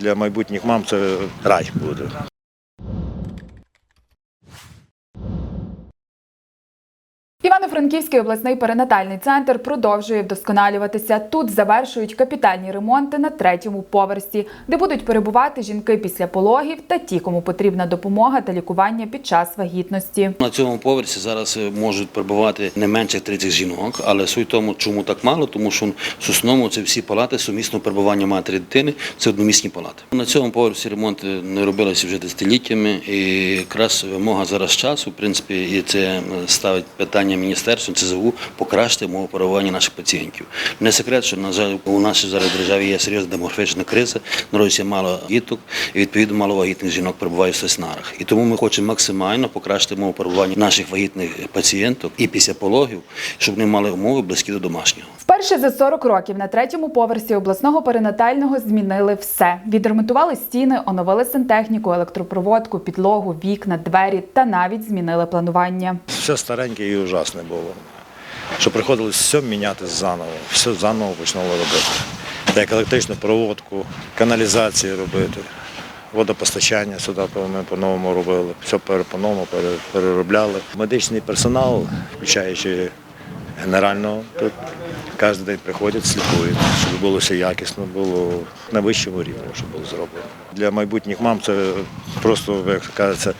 Для майбутніх мам це рай буде. Івано-Франківський обласний перинатальний центр продовжує вдосконалюватися. Тут завершують капітальні ремонти на третьому поверсі, де будуть перебувати жінки після пологів та ті, кому потрібна допомога та лікування під час вагітності. На цьому поверсі зараз е, можуть перебувати не менше 30 жінок, але суть тому, чому так мало, тому що в основному це всі палати сумісного перебування матері дитини, це одномісні палати. На цьому поверсі ремонти не робилися вже десятиліттями, і якраз вимога зараз часу, в принципі, і це е, ставить питання міністерству ЦЗУ покращити умови перебування наших пацієнтів. Не секрет, що на жаль у нашій зараз державі є серйозна демографічна криза, народиться мало діток, і відповідно мало вагітних жінок перебуває в стаціонарах. І тому ми хочемо максимально покращити умови перебування наших вагітних пацієнток і після пологів, щоб вони мали умови близькі до домашнього. Вперше за 40 років на третьому поверсі обласного перинатального змінили все. Відремонтували стіни, оновили сантехніку, електропроводку, підлогу, вікна, двері та навіть змінили планування. Все стареньке і ужасне було. Що приходилось все міняти заново, все заново починали робити. Як електричну проводку, каналізації робити, водопостачання сюди ми по-новому робили, все по-новому переробляли. Медичний персонал, включаючи генерального, тут кожен день приходять, слідкують, щоб було все якісно, було на вищому рівні, щоб було зроблено. Для майбутніх мам це просто, як кажеться,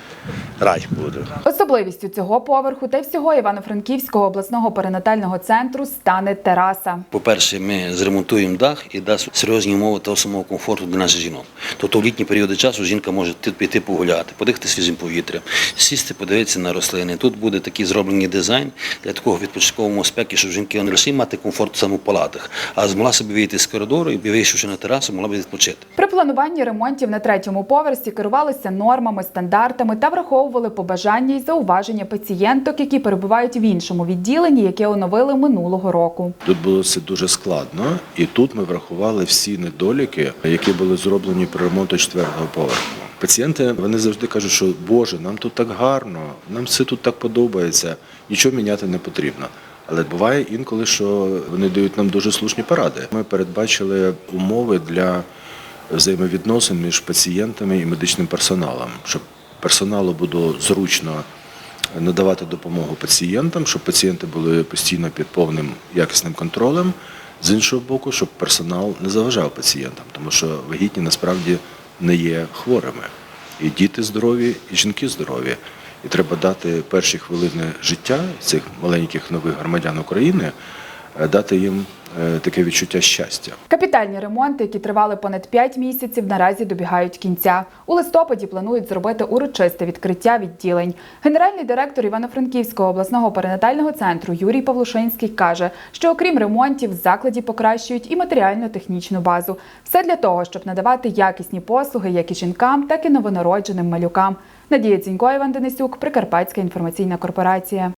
рай буде. Особливістю цього поверху та й всього Івано-Франківського обласного перинатального центру стане тераса. По-перше, ми зремонтуємо дах і дасть серйозні умови того самого комфорту для наших жінок. Тобто в літні періоди часу жінка може піти погуляти, подихати свіжим повітрям, сісти, подивитися на рослини. Тут буде такий зроблений дизайн для такого відпочинкового аспекту, щоб жінки не лише мати комфорт саме в палатах, а змогла собі вийти з коридору і вийшовши на терасу, могла б відпочити. При плануванні ремонтів на третьому поверсі керувалися нормами, стандартами та враховували побажання й зауваження пацієнток, які перебувають в іншому відділенні, яке оновили минулого року. Тут було все дуже складно, і тут ми врахували всі недоліки, які були зроблені при ремонту четвертого поверху. Пацієнти вони завжди кажуть, що Боже, нам тут так гарно, нам все тут так подобається, нічого міняти не потрібно. Але буває інколи, що вони дають нам дуже слушні поради. Ми передбачили умови для взаємовідносин між пацієнтами і медичним персоналом, щоб персоналу було зручно надавати допомогу пацієнтам, щоб пацієнти були постійно під повним якісним контролем. З іншого боку, щоб персонал не заважав пацієнтам, тому що вагітні насправді не є хворими. І діти здорові, і жінки здорові. І треба дати перші хвилини життя цих маленьких нових громадян України, дати їм е, таке відчуття щастя. Капітальні ремонти, які тривали понад 5 місяців, наразі добігають кінця. У листопаді планують зробити урочисте відкриття відділень. Генеральний директор Івано-Франківського обласного перинатального центру Юрій Павлушинський каже, що окрім ремонтів, в закладі покращують і матеріально-технічну базу. Все для того, щоб надавати якісні послуги як і жінкам, так і новонародженим малюкам. Надія Цінько, Іван Денисюк, Прикарпатська інформаційна корпорація.